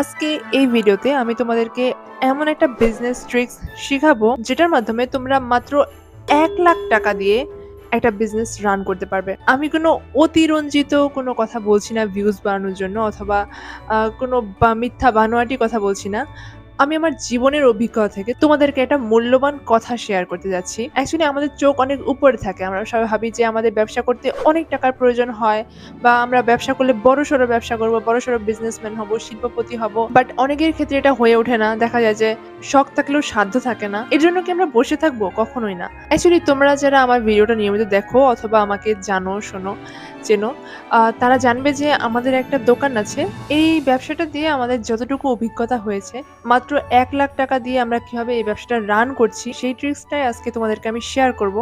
আজকে এই ভিডিওতে আমি তোমাদেরকে এমন একটা বিজনেস ট্রিক্স শিখাবো, যেটার মাধ্যমে তোমরা মাত্র এক লাখ টাকা দিয়ে একটা বিজনেস রান করতে পারবে। আমি কোনো অতিরঞ্জিত কোনো কথা বলছি না ভিউজ বানানোর জন্য, অথবা কোনো মিথ্যা, বানোয়াটি কথা বলছি না। আমি আমার জীবনের অভিজ্ঞতা থেকে তোমাদেরকে একটা মূল্যবান কথা শেয়ার করতে যাচ্ছি। অ্যাকচুয়ালি আমাদের চোখ অনেক উপরে থাকে। আমরা সবাই ভাবি যে আমাদের ব্যবসা করতে অনেক টাকার প্রয়োজন হয় বা আমরা ব্যবসা করলে বড় সড়ো ব্যবসা করব, বড় সড়ো বিজনেসম্যান হব, শিল্পপতি হব। বাট অনেকের ক্ষেত্রে এটা হয়ে ওঠে না। দেখা যায় যে শখ থাকলেও সাধ্য থাকে না। এর জন্য কি আমরা বসে থাকব? কখনোই না। অ্যাকচুয়ালি তোমরা যারা আমার ভিডিওটা নিয়মিত দেখো অথবা আমাকে জানো, শোনো, চেনো তারা জানবে যে আমাদের একটা দোকান আছে। এই ব্যবসাটা দিয়ে আমাদের যতটুকু অভিজ্ঞতা হয়েছে, মাত্র এক লাখ টাকা দিয়ে আমরা কীভাবে এই ব্যবসাটা রান করছি, সেই ট্রিক্সটাই আজকে তোমাদেরকে আমি শেয়ার করব।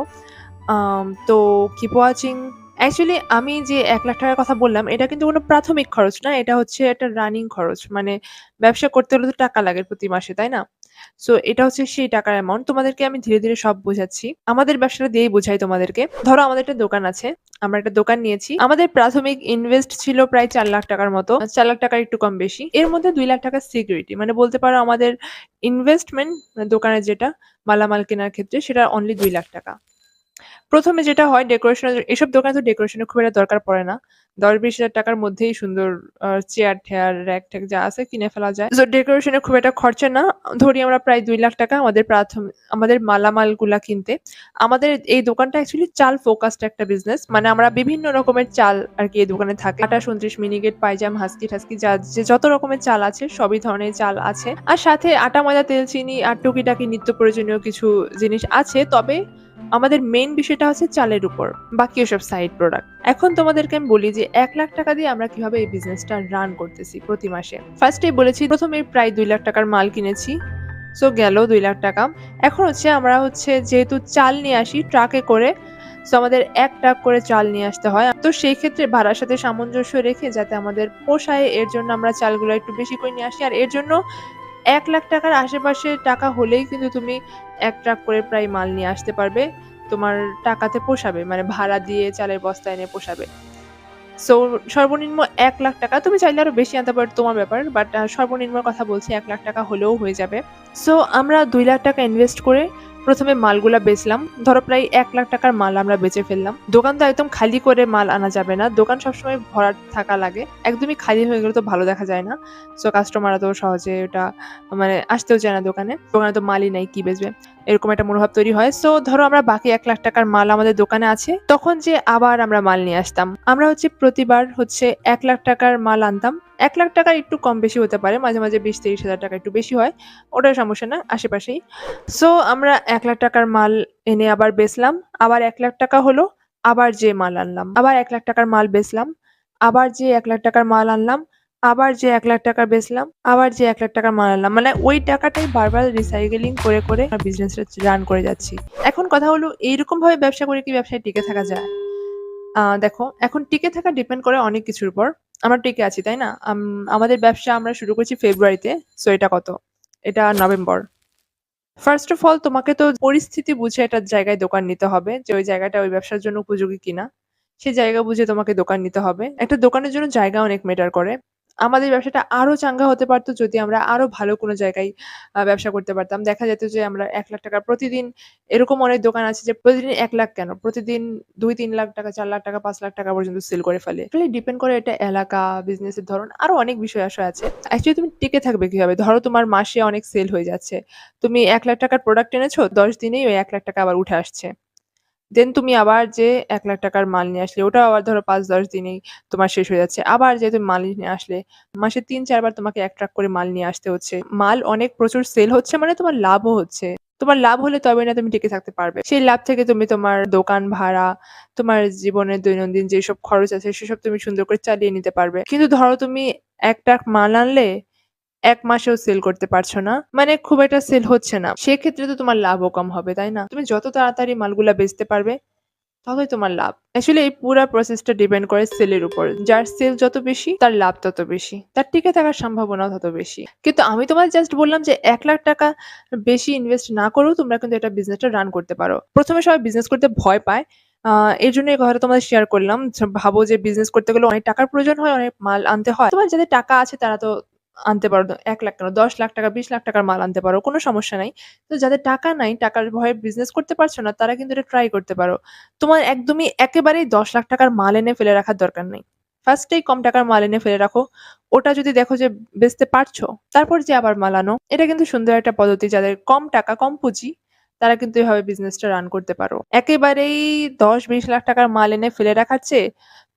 তো কিপ ওয়াচিং অ্যাকচুয়ালি আমি যে এক লাখ টাকার কথা বললাম, এটা কিন্তু কোনো প্রাথমিক খরচ না, এটা হচ্ছে একটা রানিং খরচ। মানে ব্যবসা করতে হলে তো টাকা লাগে প্রতি মাসে, তাই না? সো এটা হচ্ছে সেই টাকার অ্যামাউন্ট তোমাদেরকে আমি ধীরে ধীরে সব বোঝাচ্ছি। আমাদের ব্যবসাটা দিয়েই বোঝাই তোমাদেরকে। ধরো, আমাদের একটা দোকান আছে। আমরা একটা দোকান নিয়েছি। আমাদের প্রাথমিক ইনভেস্ট ছিল প্রায় চার লাখ টাকার মতো। চার লাখ টাকার একটু কম বেশি। এর মধ্যে দুই লাখ টাকা সিকিউরিটি মানে বলতে পারো, আমাদের ইনভেস্টমেন্ট দোকানের যেটা মালামাল কেনার ক্ষেত্রে, সেটা অনলি দুই লাখ টাকা। প্রথমে যেটা হয় ডেকোরেশনের এসব দোকানে তো ডেকোরেশনের খুব একটা দরকার পড়ে না। দশ বিশ হাজার টাকার মধ্যেই সুন্দর চেয়ার ঠেয়ার র্যাক ট্যাক যা আছে কিনে ফেলা যায়। তো ডেকোরেশনের খুব একটা খরচা না। ধরি আমরা প্রায় দুই লাখ টাকা আমাদের প্রাথমিক আমাদের মালামালগুলা কিনতে। আমাদের এই দোকানটা অ্যাকচুয়ালি চাল ফোকাসড একটা বিজনেস মানে আমরা বিভিন্ন রকমের চাল আর কি এই দোকানে থাকে। আটাশ উনত্রিশ মিনিগেট পাইজাম হাসকি ঠাসকি, যা, যে যত রকমের চাল আছে, সবই ধরনের চাল আছে। আর সাথে আটা, ময়দা, তেল, চিনি আর টুকিটাকি নিত্য প্রয়োজনীয় কিছু জিনিস আছে। তবে আমাদের মেইন বিষয়টা হচ্ছে চালের উপর, বাকি ওসব সাইড প্রোডাক্ট এখন তোমাদেরকে আমি বলি যে এক লাখ টাকা দিয়ে আমরা কীভাবে এই বিজনেসটা রান করতেছি প্রতি মাসে। ফার্স্টে বলেছি, প্রথমে প্রায় দুই লাখ টাকার মাল কিনেছি সো গেল দুই লাখ টাকা। এখন হচ্ছে আমরা হচ্ছে যেহেতু চাল নিয়ে আসি ট্রাকে করে সো আমাদের এক ট্রাক করে চাল নিয়ে আসতে হয়। তো সেই ক্ষেত্রে ভাড়ার সাথে সামঞ্জস্য রেখে যাতে আমাদের পোষায়, এর জন্য আমরা চালগুলো একটু বেশি করে নিয়ে আসি। আর এর জন্য এক লাখ টাকার আশেপাশে টাকা হলেই কিন্তু তুমি এক ট্রাক করে প্রায় মাল নিয়ে আসতে পারবে। তোমার টাকাতে পোষাবে মানে ভাড়া দিয়ে চালের বস্তা এনে পোষাবে। সো সর্বনিম্ন এক লাখ টাকা, তুমি চাইলে আরও বেশি আনতে পারো, তোমার ব্যাপার বাট সর্বনিম্ন কথা বলছি, এক লাখ টাকা হলেও হয়ে যাবে। সো আমরা দুই লাখ টাকা ইনভেস্ট করে প্রথমে মালগুলা বেচলাম। ধরো প্রায় এক লাখ টাকার মাল আমরা বেচে ফেললাম। দোকান তো একদম খালি করে মাল আনা যাবে না। দোকান সবসময় ভরা থাকা লাগে। একদমই খালি হয়ে গেলে তো ভালো দেখা যায় না। সো কাস্টমাররা তো সহজে ওটা মানে আসতেও চায় না দোকানে। দোকানে তো মালই নাই, কি বেচবে? এরকম একটা মনোভাব তৈরি হয়। সো ধরো আমরা বাকি এক লাখ টাকার মাল আমাদের দোকানে আছে। তখন যে আবার আমরা মাল নিয়ে আসতাম। আমরা হচ্ছে প্রতিবার হচ্ছে এক লাখ টাকার মাল আনতাম। এক লাখ টাকার একটু কম বেশি হতে পারে। মাঝে মাঝে বিশ তিরিশ হাজার টাকা একটু বেশি হয়। ওটা সমস্যা না, আশেপাশেই। সো আমরা এক লাখ টাকার মাল এনে আবার বেচলাম। আবার এক লাখ টাকা হলো, আবার যে মাল আনলাম। আবার এক লাখ টাকার মাল বেচলাম। আবার যে এক লাখ টাকার মাল আনলাম আবার যে এক লাখ টাকা বেচলাম, আবার যে এক লাখ টাকা মারালাম মানে ওই টাকাটাই বারবার রিসাইকেলিং করে করে বিজনেসটা রান করে যাচ্ছি। এখন কথা হলো, এইরকম ভাবে ব্যবসা করে কি ব্যবসায় টিকে থাকা যায়? দেখো, এখন টিকে থাকা ডিপেন্ড করে অনেক কিছুর উপর। আমরা টিকে আছি, তাই না? আম- আমাদের ব্যবসা আমরা শুরু করেছি ফেব্রুয়ারিতে সো এটা কত? এটা নভেম্বর ফার্স্ট অফ অল তোমাকে তো পরিস্থিতি বুঝে একটা জায়গায় দোকান নিতে হবে, যে ওই জায়গাটা ওই ব্যবসার জন্য উপযোগী কিনা। সেই জায়গা বুঝে তোমাকে দোকান নিতে হবে। একটা দোকানের জন্য জায়গা অনেক ম্যাটার করে। আমাদের ব্যবসাটা আরও চাঙ্গা হতে পারতো যদি আমরা আরও ভালো কোনো জায়গায় ব্যবসা করতে পারতাম। দেখা যেত যে আমরা এক লাখ টাকা প্রতিদিন, এরকম অনেক দোকান আছে যে প্রতিদিন এক লাখ কেন? প্রতিদিন দুই, তিন লাখ টাকা, চার লাখ টাকা, পাঁচ লাখ টাকা পর্যন্ত সেল করে ফেলে। ডিপেন্ড করে এটা এলাকা বিজনেসের ধরন, আরও অনেক বিষয় আসা আছে। অ্যাকচুয়ালি তুমি টিকে থাকবে কীভাবে? ধরো তোমার মাসে অনেক সেল হয়ে যাচ্ছে। তুমি এক লাখ টাকার প্রোডাক্ট এনেছো, দশ দিনেই ওই এক লাখ টাকা আবার উঠে আসছে। দেন তুমি আবার যে এক লাখ টাকার মাল নিয়ে আসলে, ওটাও আবার ধরো পাঁচ, দশ দিনেই তোমার শেষ হয়ে যাচ্ছে। আবার যে তুমি মাল নিয়ে আসলে, মাসে তিন, চারবার তোমাকে এক ট্রাক করে মাল নিয়ে আসতে হচ্ছে। মাল অনেক প্রচুর সেল হচ্ছে মানে তোমার লাভও হচ্ছে। তোমার লাভ হলে তবে না তুমি টিকে থাকতে পারবে। সেই লাভ থেকে তুমি তোমার দোকান ভাড়া, তোমার জীবনের দৈনন্দিন যেসব খরচ আছে, সেসব তুমি সুন্দর করে চালিয়ে নিতে পারবে। কিন্তু ধরো তুমি এক ট্রাক মাল আনলে এক মাসেও সেল করতে পারছ না। মানে খুব একটা সেল হচ্ছে না। সেক্ষেত্রে তো তোমার লাভও কম হবে, তাই না? তুমি যত তাড়াতাড়ি মালগুলা বেচতে পারবে, ততই তোমার লাভ। অ্যাকচুয়ালি এই পুরো প্রসেসটা ডিপেন্ড করে সেলের উপর। যার সেল যত বেশি, তার লাভ তত বেশি। তার টিকে থাকার সম্ভাবনা তত বেশি। কিন্তু আমি তোমার জাস্ট বললাম যে, এক লাখ টাকা বেশি ইনভেস্ট না করেও তোমরা কিন্তু এটা বিজনেসটা রান করতে পারো। প্রথমে সবাই বিজনেস করতে ভয় পায়। এর জন্য এই কথাটা তোমাদের শেয়ার করলাম। ভাবো যে বিজনেস করতে গেলে অনেক টাকার প্রয়োজন হয়, অনেক মাল আনতে হয়। তোমার যাদের টাকা আছে, তারা তো আনতে পারো। এক লাখ টাকা দশ লাখ টাকা ২০ লাখ টাকার মাল আনতে পারো। কোনো সমস্যা নাই। তো যাদের টাকা নাই, টাকার ভয়ে বিজনেস করতে পারছ না, তারা কিন্তু এটা ট্রাই করতে পারো। তোমার একদমই একেবারেই ১০ লাখ টাকার মাল এনে ফেলে রাখার দরকার নেই। ফার্স্টেই কম টাকার মাল এনে ফেলে রাখো। ওটা যদি দেখো যে বেচতে পারছ, তারপর যে আবার মাল আনো। এটা কিন্তু সুন্দর একটা পদ্ধতি যাদের কম টাকা, কম পুঁজি, তারা কিন্তু এভাবে বিজনেসটা রান করতে পারো। একেবারেই দশ বিশ লাখ টাকার মাল এনে ফেলে রাখাচ্ছে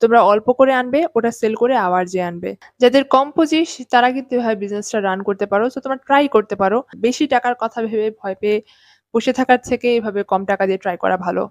তোমরা অল্প করে আনবে, ওটা সেল করে আবার যে আনবে। যাদের কম পুঁজি তারা কিন্তু এভাবে বিজনেসটা রান করতে পারো। তো তোমরা ট্রাই করতে পারো। বেশি টাকার কথা ভেবে ভয় পেয়ে বসে থাকার থেকে এভাবে কম টাকা দিয়ে ট্রাই করা ভালো।